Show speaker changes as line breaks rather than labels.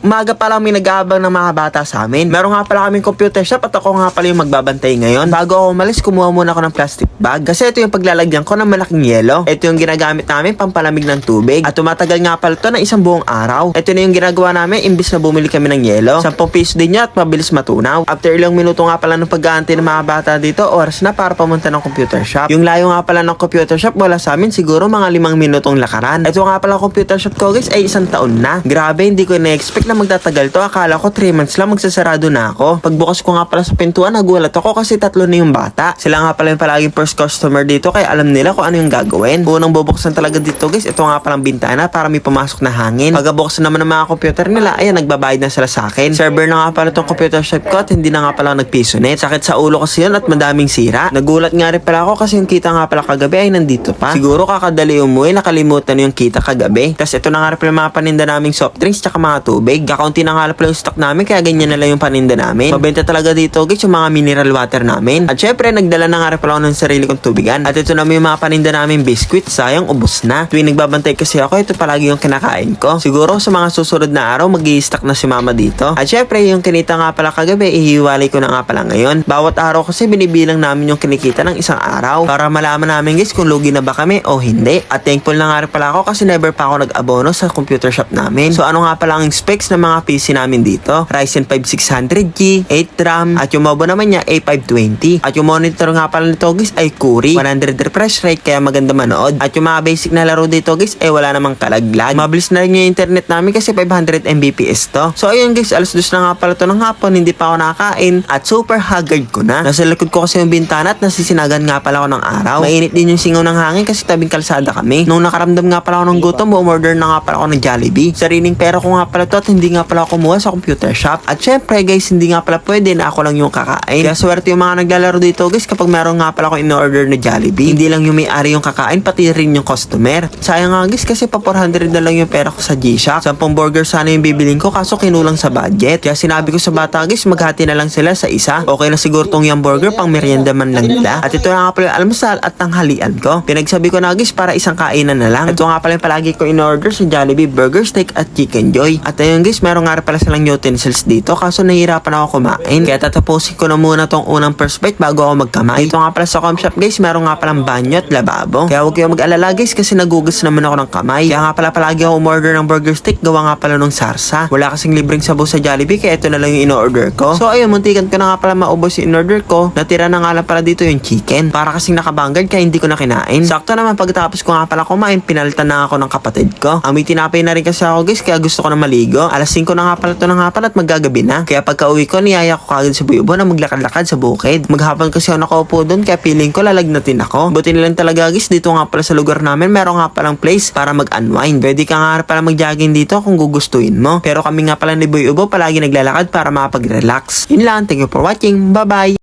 umaga pa lang may nag-aabang ng mga bata sa amin. Meron nga pala kaming computer shop at ako nga pala yung magbabantay ngayon. Bago ako umalis, kumuha muna ako ng plastic bag. Kasi ito yung paglalagyan ko ng malaking yelo. Ito yung ginagamit namin pampalamig ng tubig. At tumatagal nga pala ito ng isang buong araw. Ito na yung ginagawa namin imbis na bumili kami ng yelo. 10 piso din niya at mabilis matunaw. After ilang minuto nga pala ng pag-aantay ng mga bata dito, oras na para pumunta ng computer shop. Yung layo nga pala ng computer shop wala sa amin siguro mga limang minutong lakaran. Ito nga pala computer shop ko guys ay isang taon na. Grabe, hindi ko na-expect na magtatagal to. Akala ko 3 months lang magsasarado na ako. Pagbukas ko nga pala sa pintuan, nagulat ako kasi tatlo na yung bata. Sila nga pala yung palaging first customer dito kaya alam nila kung ano yung gagawin. Unang bubuksan talaga dito guys, ito nga palang bintana para may pumasok na hangin. Pagkabuksan naman ng mga computer nila, ayan, nagbabayad na sila sa akin. Server na nga pala tong computer shop ko at hindi na nga pala nagpiso net. Sakit sa ulo kasi yun at madaming sira. Nagulat nga rin pala ako kasi yung kita nga pala kagabi ay nandito pa. Siguro kakadali umuwi, nakalimutan yung kita kagabi. Tapos ito na nga rin pala mga paninda naming soft drinks tsaka mga tubig. Kakaunti na nga pala yung stock namin kaya ganyan na lang yung paninda namin. Mabenta talaga dito guys yung mga mineral water namin. At syempre nagdala na nga pala ako ng sarili kong tubigan. At ito naman yung mga paninda namin biscuit. Sayang ubos na. Tuwing nagbabantay kasi ako ito palagi yung kinakain ko. Siguro sa mga susunod na araw mag stock na si mama dito. At syempre yung kinita nga pala kagabi ihiwalay ko na nga pala ngayon. Bawat araw kasi binibilang namin yung kinikita ng isang araw para malaman namin guys kung lugi na ba kami o hindi. At thankful na nga pala ako kasi never pa ako nag-abono sa computer shop namin. So ano nga pala ang specs ng mga PC namin dito? Ryzen 5 600G, 8 RAM, at yung mobo naman niya A520. At yung monitor nga pala nito guys ay Kuri, 100 refresh rate kaya maganda manood. At yung mga basic na laro dito guys ay wala namang kalaglag. Mabilis na rin yung internet namin kasi 500 Mbps to. So ayun guys, alas dos na nga pala to ng hapon, hindi pa ako nakakain at super haggard ko na. Nasa likod ko kasi yung bintana at nasisinagan nga pala ako ng araw. Mainit din yung singaw ng hangin kasi tabing kalsada kami. Nung nakaramdam nga pala ako ng gutom, umorder na nga pala ako ng Jollibee. Sariling pera ko nga pala to at hindi nga pala kumuha sa computer shop. At syempre guys, hindi nga pala pwede na ako lang yung kakain. Kaya swerte yung mga naglalaro dito guys kapag meron nga pala ako in-order na Jollibee. Hindi lang yung may-ari yung kakain, pati rin yung customer. Sayang nga guys kasi pa 400 na lang yung pera ko sa G-Shock. Sampung burger sana yung bibiling ko kaso kinulang sa budget. Kaya sinabi ko sa bata guys, maghati na lang sila sa isa. Okay na siguro tong yung burger pang merienda man lang nila. At ito na nga pala yung almusal at tanghalian ko. Pinagsabi ko na guys para isang kainan na lang. Ito nga pala yung palagi ko in-order sa Jollibee Burger Steak at Chicken Joy. At ayun guys, meron nga pala silang utensils dito kaso nahihirapan ako kumain. Kaya tatapusin ko na muna tong unang first bite bago ako magkamay. Ito nga pala sa com shop guys, meron nga palang banyo at lababo. Kaya huwag kayong mag-alala guys kasi nagugas naman ako ng kamay. Kaya nga pala palagi ako umorder ng burger steak gawa nga pala nung sarsa. Wala kasing libreng sabaw sa Jollibee kaya ito na lang yung in-order ko. So ayun, muntikan ko na nga pala maubos yung in-order ko. Natira na nga lang pala dito yung chicken. Para kasing nakabanggad kaya hindi ko na kinain. Sakto naman pagkatapos ko nga pala kumain, pinalitan na ako ng kapatid ko. Amoy tinapay na rin kasi ako guys kaya gusto ko na maligo. Alas 5 na nga pala ito ng hapon at maggagabi na. Kaya pagka uwi ko, niyaya ko kagad sa buyubo na maglakad-lakad sa bukid. Maghapon kasi ako nakaupo doon kaya feeling ko lalagnatin ako. Buti na lang talaga guys, dito nga pala sa lugar namin meron nga palang place para mag-unwind. Pwede ka nga pala mag-jogging dito kung gugustuhin mo. Pero kami nga pala ni Boy Ubo palagi naglalakad para makapag-relax. Yun lang, thank you for watching. Bye-bye!